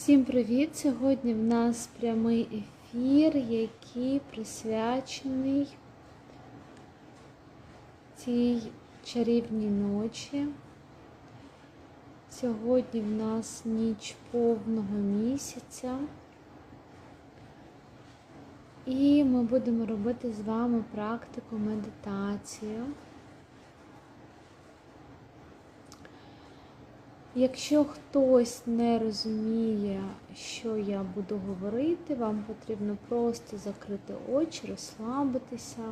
Всім привіт! Сьогодні в нас прямий ефір, який присвячений цій чарівній ночі. Сьогодні в нас ніч повного місяця. І ми будемо робити з вами практику медитацію. Якщо хтось не розуміє, що я буду говорити, вам потрібно просто закрити очі, розслабитися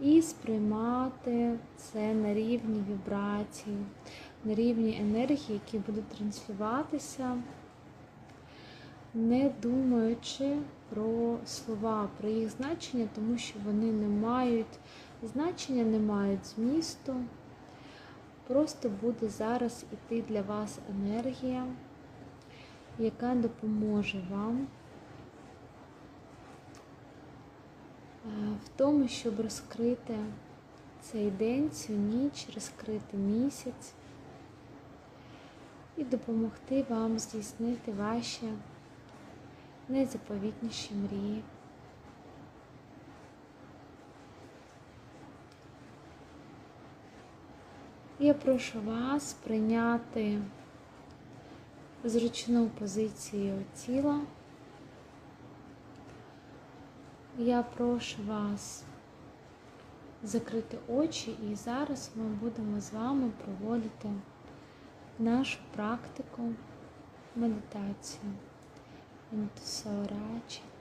і сприймати це на рівні вібрацій, на рівні енергії, які будуть транслюватися, не думаючи про слова, про їх значення, тому що вони не мають значення, не мають змісту. Просто буде зараз іти для вас енергія, яка допоможе вам в тому, щоб розкрити цей день, цю ніч, розкрити місяць і допомогти вам здійснити ваші найзаповітніші мрії. Я прошу вас прийняти зручну позицію тіла. Я прошу вас закрити очі, і зараз ми будемо з вами проводити нашу практику медитацію.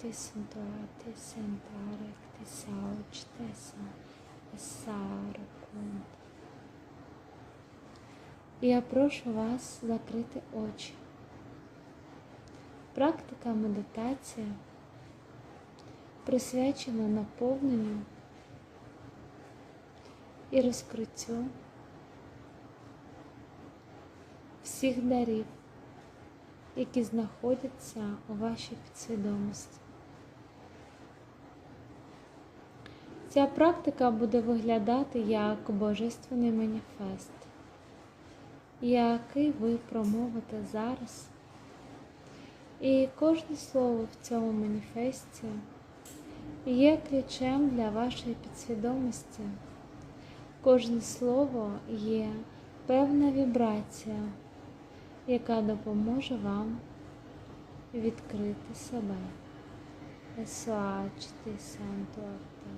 Тисентуати, сентарек, тисауч, теса, І я прошу вас закрити очі. Практика медитації присвячена наповненню і розкриттю всіх дарів, які знаходяться у вашій підсвідомості. Ця практика буде виглядати як божественний маніфест який ви промовите зараз. І кожне слово в цьому маніфесті є ключем для вашої підсвідомості. Кожне слово є певна вібрація, яка допоможе вам відкрити себе. Есуачти сантуарта.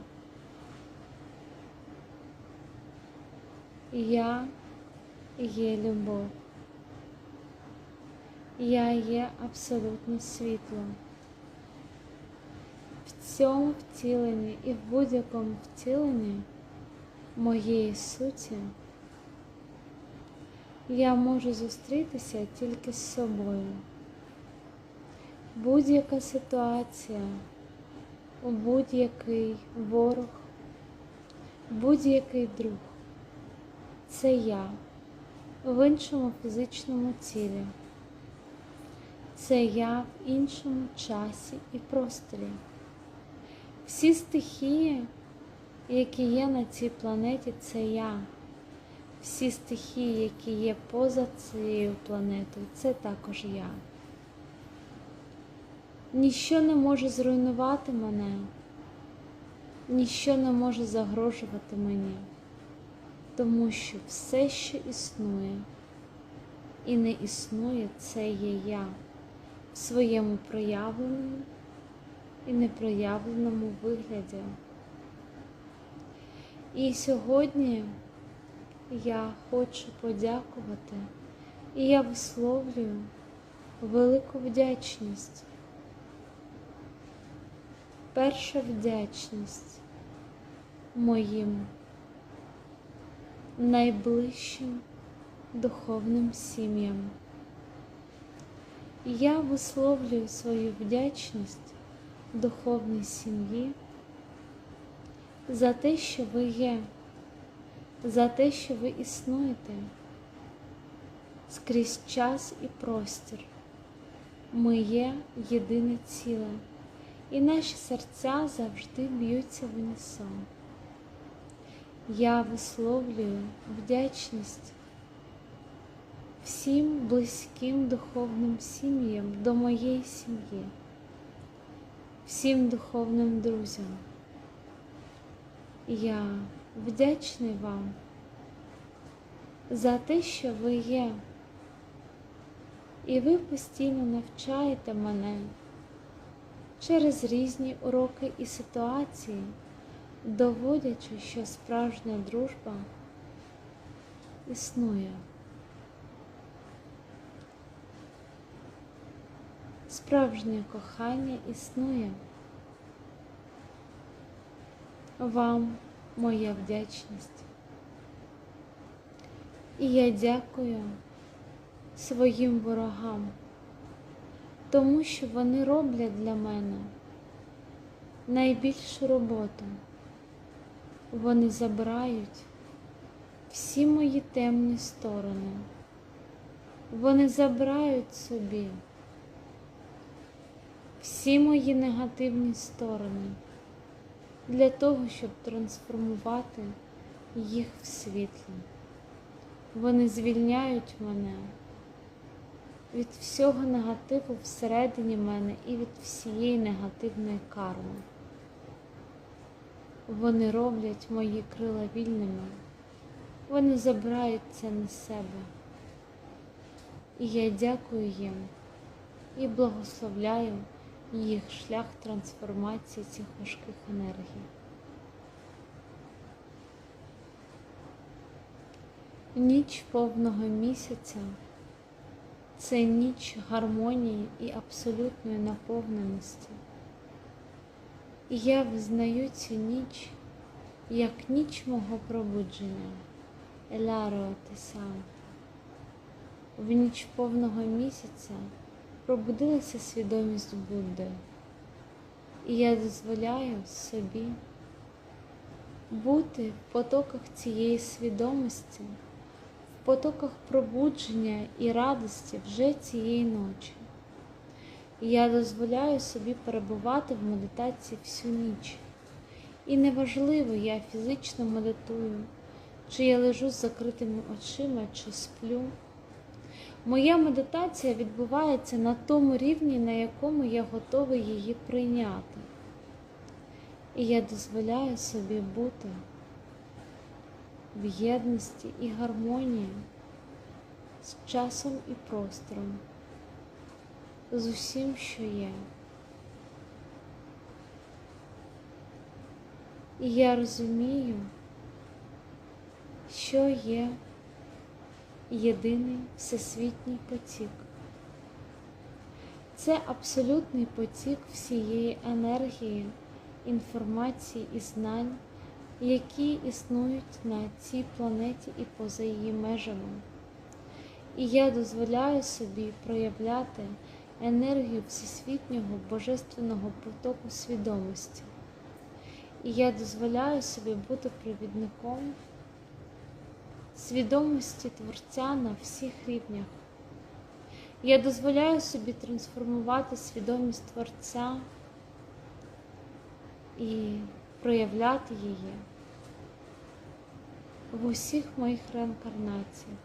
Я є любов. Я є абсолютне світло. В цьому втіленні і в будь-якому втіленні моєї суті я можу зустрітися тільки з собою. Будь-яка ситуація, будь-який ворог, будь-який друг це я в іншому фізичному тілі. Це я в іншому часі і просторі. Всі стихії, які є на цій планеті, це я. Всі стихії, які є поза цією планетою, це також я. Ніщо не може зруйнувати мене, ніщо не може загрожувати мені тому що все, що існує і не існує, це є я в своєму проявленому і непроявленому вигляді. І сьогодні я хочу подякувати і я висловлюю велику вдячність. Перша вдячність моїм найближчим духовним сім'ям. Я висловлюю свою вдячність духовній сім'ї за те, що ви є, за те, що ви існуєте скрізь час і простір. Ми є єдине ціле, і наші серця завжди б'ються в унісон. Я висловлюю вдячність всім близьким духовним сім'ям до моєї сім'ї, всім духовним друзям. Я вдячний вам за те, що ви є, і ви постійно навчаєте мене через різні уроки і ситуації, доводячи, що справжня дружба існує. Справжнє кохання існує. Вам моя вдячність. І я дякую своїм ворогам, тому що вони роблять для мене найбільшу роботу. Вони забирають всі мої темні сторони. Вони забирають собі всі мої негативні сторони для того, щоб трансформувати їх в світло. Вони звільняють мене від всього негативу всередині мене і від всієї негативної карми. Вони роблять мої крила вільними, вони забирають це на себе. І я дякую їм і благословляю їх шлях трансформації цих важких енергій. Ніч повного місяця це ніч гармонії і абсолютної наповненості. І я визнаю цю ніч як ніч мого пробудження, Еляро Тесанта. В ніч повного місяця пробудилася свідомість Будди, і я дозволяю собі бути в потоках цієї свідомості, в потоках пробудження і радості вже цієї ночі. І я дозволяю собі перебувати в медитації всю ніч. І неважливо, я фізично медитую, чи я лежу з закритими очима, чи сплю. Моя медитація відбувається на тому рівні, на якому я готовий її прийняти. І я дозволяю собі бути в єдності і гармонії з часом і простором, з усім, що є. І я розумію, що є єдиний всесвітній потік. Це абсолютний потік всієї енергії, інформації і знань, які існують на цій планеті і поза її межами. І я дозволяю собі проявляти енергію всесвітнього божественного потоку свідомості. І я дозволяю собі бути провідником свідомості Творця на всіх рівнях. Я дозволяю собі трансформувати свідомість Творця і проявляти її в усіх моїх реінкарнаціях.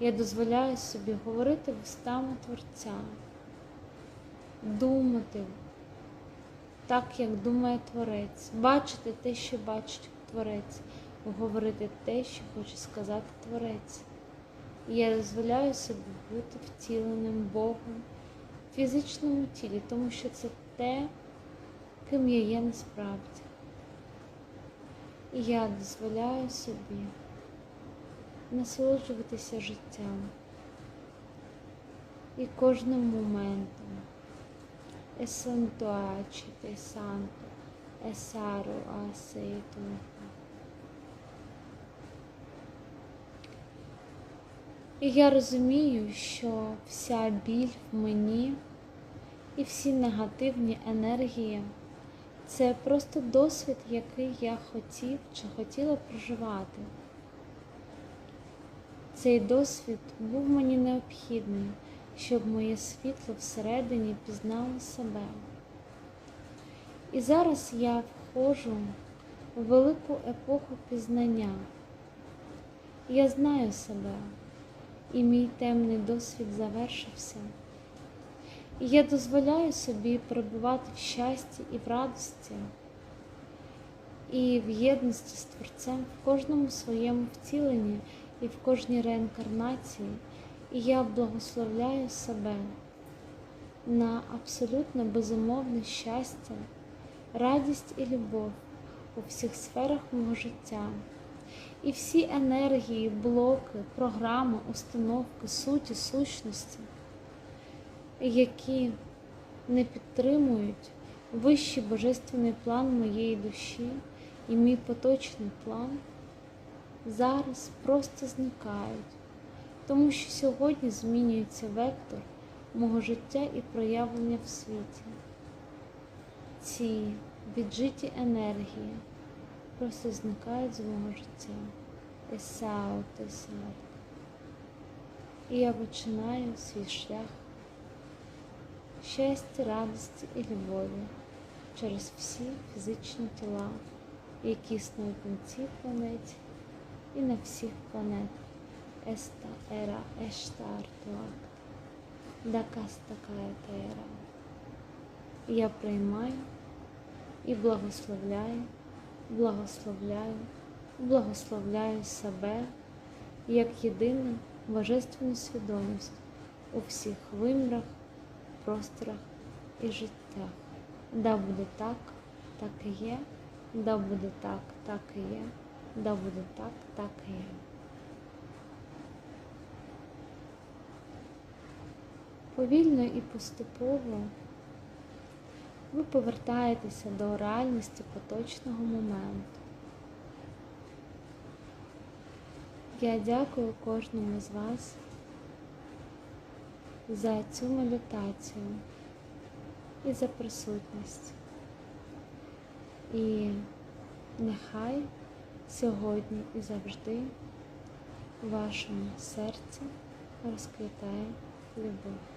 Я дозволяю собі говорити вустами Творця, думати так, як думає Творець, бачити те, що бачить Творець говорити те, що хоче сказати Творець. І я дозволяю собі бути втіленим Богом в фізичному тілі, тому що це те, ким я є насправді. І я дозволяю собі насолоджуватися життям і кожним моментом. Есантуачі, Санто, Есару, Асейту. І я розумію, що вся біль в мені і всі негативні енергії це просто досвід, який я хотів чи хотіла проживати. Цей досвід був мені необхідний, щоб моє світло всередині пізнало себе. І зараз я входжу в велику епоху пізнання. Я знаю себе. і мій темний досвід завершився. І я дозволяю собі перебувати в щасті і в радості, і в єдності з Творцем в кожному своєму втіленні і в кожній реінкарнації. І я благословляю себе на абсолютно безумовне щастя, радість і любов у всіх сферах мого життя. І всі енергії, блоки, програми, установки, суті, сущності, які не підтримують вищий божественний план моєї душі і мій поточний план, зараз просто зникають, тому що сьогодні змінюється вектор мого життя і проявлення в світі. Ці віджиті енергії просто зникають з мого життя. Есаут, есаут. І я починаю свій шлях щастя, радості і любові через всі фізичні тіла, які існують на цій планеті і на всіх планетах. Еста ера ешта артуак. Дакас такая ера. Я приймаю і благословляю, благословляю, благословляю себе як єдину божественну свідомість у всіх вимірах, просторах і життях. Да буде так, так і є, да буде так, так і є, да буде так, так і є. Повільно і поступово ви повертаєтеся до реальності поточного моменту. Я дякую кожному з вас за цю медитацію і за присутність. І нехай сьогодні і завжди в вашому серці розквітає любов.